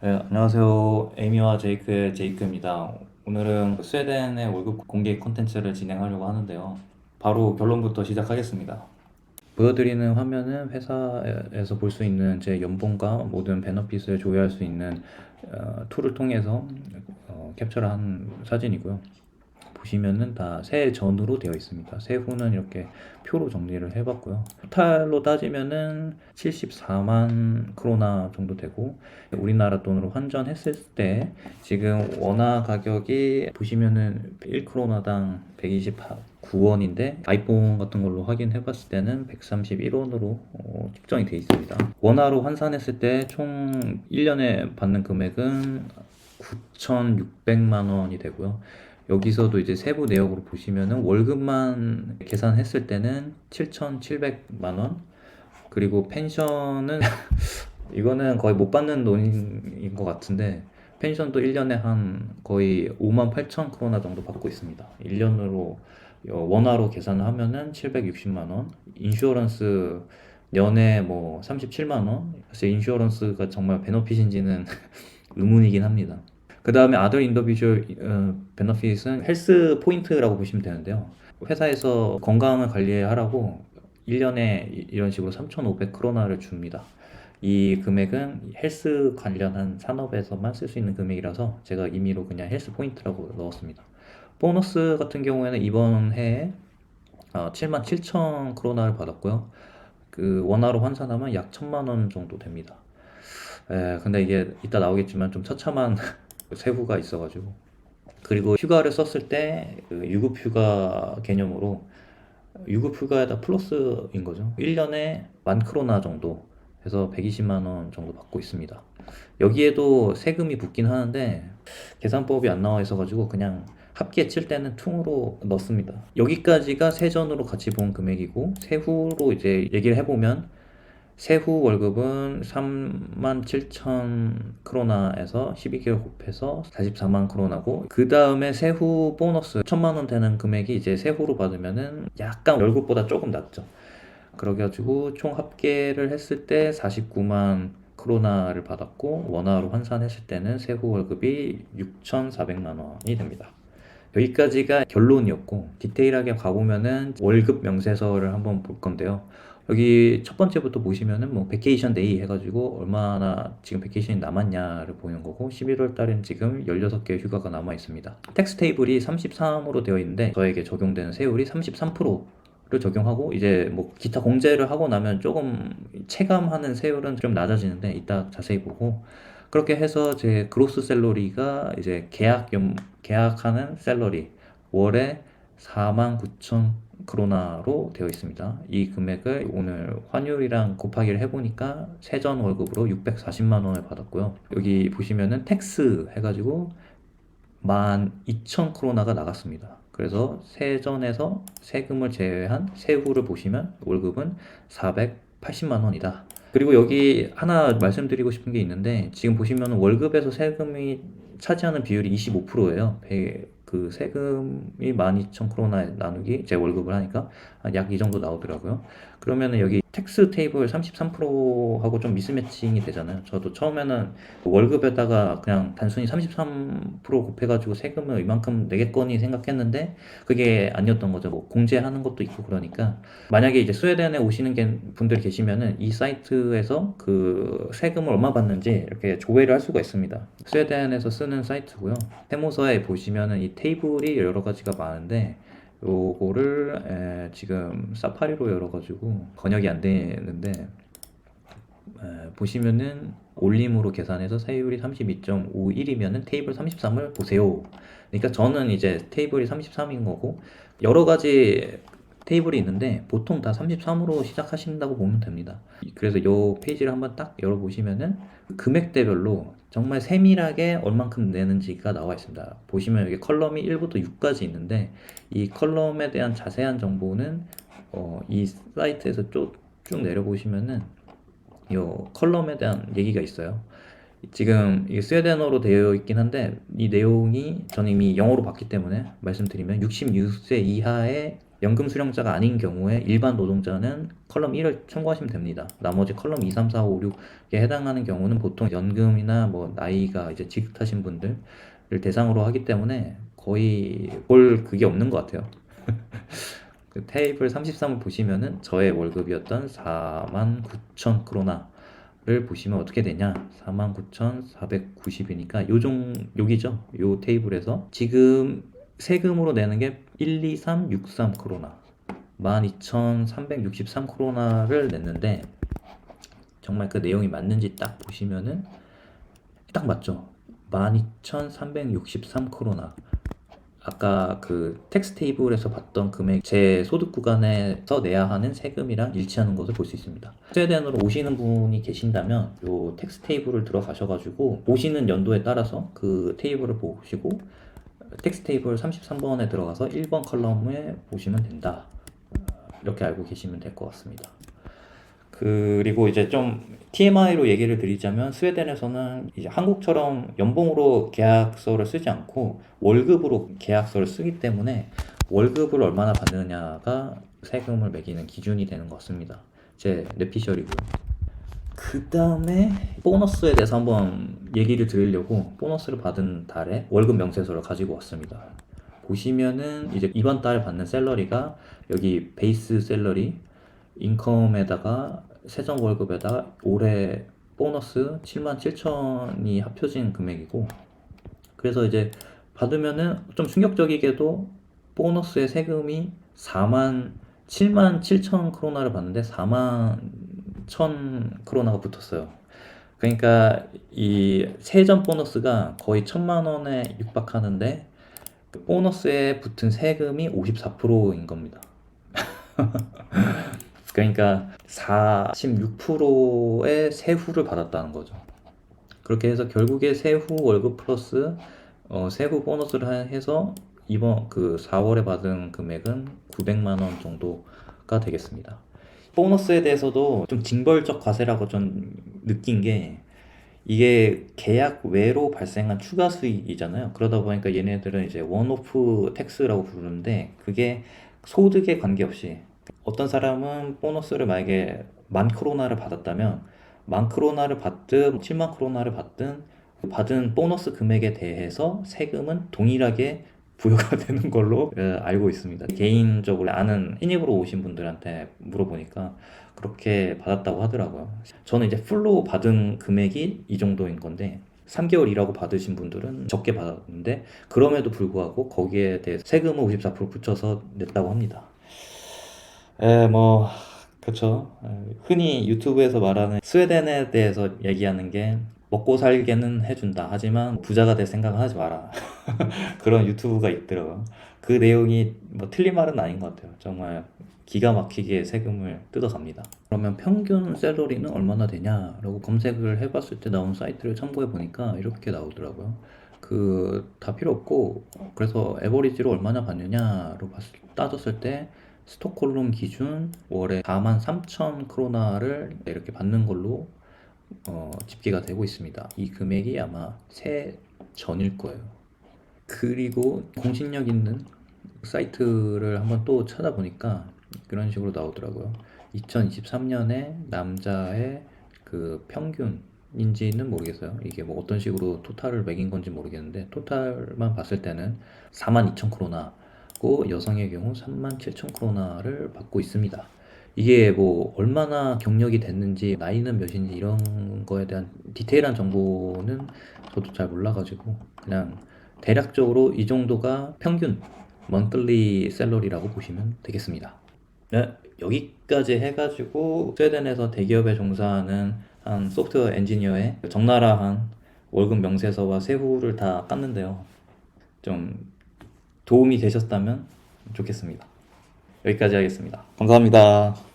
네, 안녕하세요. 에이미와 제이크의 제이크입니다. 오늘은 스웨덴의 월급 공개 콘텐츠를 진행하려고 하는데요. 바로 결론부터 시작하겠습니다. 보여드리는 화면은 회사에서 볼 수 있는 제 연봉과 모든 베너핏을 조회할 수 있는 어, 툴을 통해서 어, 캡처를 한 사진이고요. 보시면은 다 새 전으로 되어 있습니다. 새 후는 이렇게 표로 정리를 해봤고요. 토탈로 따지면은 74만 크로나 정도 되고 우리나라 돈으로 환전했을 때 지금 원화 가격이 보시면은 1크로나당 129원인데 아이폰 같은 걸로 확인해 봤을 때는 131원으로 어, 측정이 되어 있습니다. 원화로 환산했을 때 총 1년에 받는 금액은 9,600만 원이 되고요. 여기서도 이제 세부 내역으로 보시면은 월급만 계산했을 때는 7,700만 원. 그리고 펜션은 이거는 거의 못 받는 돈인 것 같은데 펜션도 1년에 한 거의 5만 8천 크로나 정도 받고 있습니다. 1년으로 원화로 계산을 하면은 760만 원. 인슈어런스 연에 뭐 37만 원. 사실 인슈어런스가 정말 베너핏인지는 의문이긴 합니다. 그 다음에 아더 인더비주얼 베너핏은 헬스 포인트라고 보시면 되는데요. 회사에서 건강을 관리하라고 1년에 이런 식으로 3,500 크로나를 줍니다. 이 금액은 헬스 관련한 산업에서만 쓸 수 있는 금액이라서 제가 임의로 그냥 헬스 포인트라고 넣었습니다. 보너스 같은 경우에는 이번 해에 7만 7천 크로나를 받았고요. 그 원화로 환산하면 약 1천만 원 정도 됩니다. 에, 근데 이게 이따 나오겠지만 좀 처참한 세후가 있어가지고 그리고 휴가를 썼을 때그 유급 휴가 개념으로 유급 휴가에다 플러스인 거죠. 1년에 만 크로나 정도 해서 120만 원 정도 받고 있습니다. 여기에도 세금이 붙긴 하는데 계산법이 안 나와 있어 가지고 그냥 합계 칠 때는 퉁으로 넣습니다. 여기까지가 세전으로 같이 본 금액이고 세후로 이제 얘기를 해보면 세후 월급은 3만 7천 크로나에서 12개월 곱해서 44만 크로나고 그 다음에 세후 보너스 1천만 원 되는 금액이 이제 세후로 받으면은 약간 월급보다 조금 낮죠. 그래가지고 총 합계를 했을 때 49만 크로나를 받았고 원화로 환산했을 때는 세후 월급이 6,400만 원이 됩니다. 여기까지가 결론이었고 디테일하게 가보면은 월급 명세서를 한번 볼 건데요. 여기 첫 번째부터 보시면은 뭐 베케이션 데이 해가지고 얼마나 지금 베케이션이 남았냐를 보는 거고 11월 달엔 지금 16개 휴가가 남아 있습니다. 텍스 테이블이 33으로 되어 있는데 저에게 적용되는 세율이 33%를 적용하고 이제 뭐 기타 공제를 하고 나면 조금 체감하는 세율은 좀 낮아지는데 이따 자세히 보고 그렇게 해서 제 그로스 셀러리가 이제 계약 연 계약하는 셀러리 월에 4만 9천 크로나로 되어 있습니다. 이 금액을 오늘 환율이랑 곱하기를 해보니까 세전 월급으로 640만 원을 받았고요. 여기 보시면은 텍스 해가지고 12,000 크로나가 나갔습니다. 그래서 세전에서 세금을 제외한 세후를 보시면 월급은 480만 원이다. 그리고 여기 하나 말씀드리고 싶은 게 있는데 지금 보시면 월급에서 세금이 차지하는 비율이 25%예요. 그 세금이 12,000 크로나 나누기 제 월급을 하니까 약 이 정도 나오더라고요. 그러면은 여기 텍스 테이블 33%하고 좀 미스매칭이 되잖아요. 저도 처음에는 월급에다가 그냥 단순히 33% 곱해가지고 세금을 이만큼 내겠거니 생각했는데 그게 아니었던 거죠. 뭐 공제하는 것도 있고 그러니까 만약에 이제 스웨덴에 오시는 분들 계시면은 이 사이트에서 그 세금을 얼마 받는지 이렇게 조회를 할 수가 있습니다. 스웨덴에서 쓰는 사이트고요. 세무서에 보시면은 이 테이블이 여러 가지가 많은데 요거를 에, 지금 사파리로 열어가지고 번역이 안 되는데 에, 보시면은 올림으로 계산해서 세율이 32.51이면은 테이블 33을 보세요. 그러니까 저는 이제 테이블이 33인 거고 여러 가지 테이블이 있는데 보통 다 33으로 시작하신다고 보면 됩니다. 그래서 이 페이지를 한번 딱 열어보시면은 금액대별로 정말 세밀하게 얼만큼 내는지가 나와 있습니다. 보시면 여기 컬럼이 1부터 6까지 있는데 이 컬럼에 대한 자세한 정보는 어, 이 사이트에서 쭉, 쭉 내려보시면은 이 컬럼에 대한 얘기가 있어요. 지금 이게 스웨덴어로 되어 있긴 한데 이 내용이 저는 이미 영어로 봤기 때문에 말씀드리면 66세 이하의 연금 수령자가 아닌 경우에 일반 노동자는 컬럼 1을 참고하시면 됩니다. 나머지 컬럼 2, 3, 4, 5, 6에 해당하는 경우는 보통 연금이나 뭐 나이가 이제 지긋하신 분들을 대상으로 하기 때문에 거의 볼 그게 없는 것 같아요. 그 테이블 33을 보시면은 저의 월급이었던 49,000 크로나를 보시면 어떻게 되냐? 49,490이니까 요 종 여기죠. 요 테이블에서 지금 세금으로 내는 게 12363 크로나 12,363 크로나를 냈는데 정말 그 내용이 맞는지 딱 보시면은 딱 맞죠. 12,363 크로나 아까 그 텍스 테이블에서 봤던 금액 제 소득 구간에서 내야 하는 세금이랑 일치하는 것을 볼 수 있습니다. 스웨덴으로 오시는 분이 계신다면 요 텍스 테이블을 들어가셔가지고 오시는 연도에 따라서 그 테이블을 보시고 텍스 테이블 33번에 들어가서 1번 컬럼에 보시면 된다. 이렇게 알고 계시면 될 것 같습니다. 그리고 이제 좀 TMI로 얘기를 드리자면 스웨덴에서는 이제 한국처럼 연봉으로 계약서를 쓰지 않고 월급으로 계약서를 쓰기 때문에 월급을 얼마나 받느냐가 세금을 매기는 기준이 되는 것 같습니다. 제 뇌피셜이고요. 그 다음에 보너스에 대해서 한번 얘기를 드리려고 보너스를 받은 달에 월급 명세서를 가지고 왔습니다. 보시면은 이제 이번 달 받는 셀러리가 여기 베이스 셀러리 인컴에다가 세전 월급에다가 올해 보너스 7만 7천이 합쳐진 금액이고 그래서 이제 받으면은 좀 충격적이게도 보너스의 세금이 4만 7만 7천 크로나를 받는데 4만 1천 크로나가 붙었어요. 그러니까 이 세전 보너스가 거의 천만 원에 육박하는데 그 보너스에 붙은 세금이 54%인 겁니다. 그러니까 46%의 세후를 받았다는 거죠. 그렇게 해서 결국에 세후 월급 플러스 어, 세후 보너스를 해서 이번 그 4월에 받은 금액은 900만 원 정도가 되겠습니다. 보너스에 대해서도 좀 징벌적 과세라고 좀 느낀 게 이게 계약 외로 발생한 추가 수익이잖아요. 그러다 보니까 얘네들은 이제 원오프 텍스라고 부르는데 그게 소득에 관계없이 어떤 사람은 보너스를 만약에 만 크로나를 받았다면 만 크로나를 받든 7만 크로나를 받든 받은 보너스 금액에 대해서 세금은 동일하게 부여가 되는 걸로 어, 알고 있습니다. 개인적으로 아는 신입으로 오신 분들한테 물어보니까 그렇게 받았다고 하더라고요. 저는 이제 풀로 받은 금액이 이 정도인 건데 3개월 일하고 받으신 분들은 적게 받았는데 그럼에도 불구하고 거기에 대해 세금을 54% 붙여서 냈다고 합니다. 에, 뭐, 그쵸. 에, 흔히 유튜브에서 말하는 스웨덴에 대해서 얘기하는 게 먹고 살게는 해준다. 하지만 부자가 될 생각은 하지 마라. 그런 유튜브가 있더라고요. 그 내용이 뭐 틀린 말은 아닌 것 같아요. 정말 기가 막히게 세금을 뜯어갑니다. 그러면 평균 셀러리는 얼마나 되냐라고 검색을 해봤을 때 나온 사이트를 참고해 보니까 이렇게 나오더라고요. 그 다 필요 없고 그래서 에버리지로 얼마나 받느냐로 봤을, 따졌을 때 스톡홀름 기준 월에 4만 3천 크로나를 이렇게 받는 걸로 어, 집계가 되고 있습니다. 이 금액이 아마 새 전일 거예요. 그리고 공신력 있는 사이트를 한번 또 찾아보니까 그런 식으로 나오더라고요. 2023년에 남자의 그 평균인지는 모르겠어요. 이게 뭐 어떤 식으로 토탈을 매긴 건지 모르겠는데 토탈만 봤을 때는 42,000 크로나고 여성의 경우 37,000 크로나를 받고 있습니다. 이게 뭐 얼마나 경력이 됐는지 나이는 몇인지 이런 거에 대한 디테일한 정보는 저도 잘 몰라가지고 그냥 대략적으로 이 정도가 평균 먼틀리 셀러리라고 보시면 되겠습니다. 네, 여기까지 해가지고 스웨덴에서 대기업에 종사하는 한 소프트웨어 엔지니어의 적나라한 월급 명세서와 세후를 다 깠는데요. 좀 도움이 되셨다면 좋겠습니다. 여기까지 하겠습니다. 감사합니다.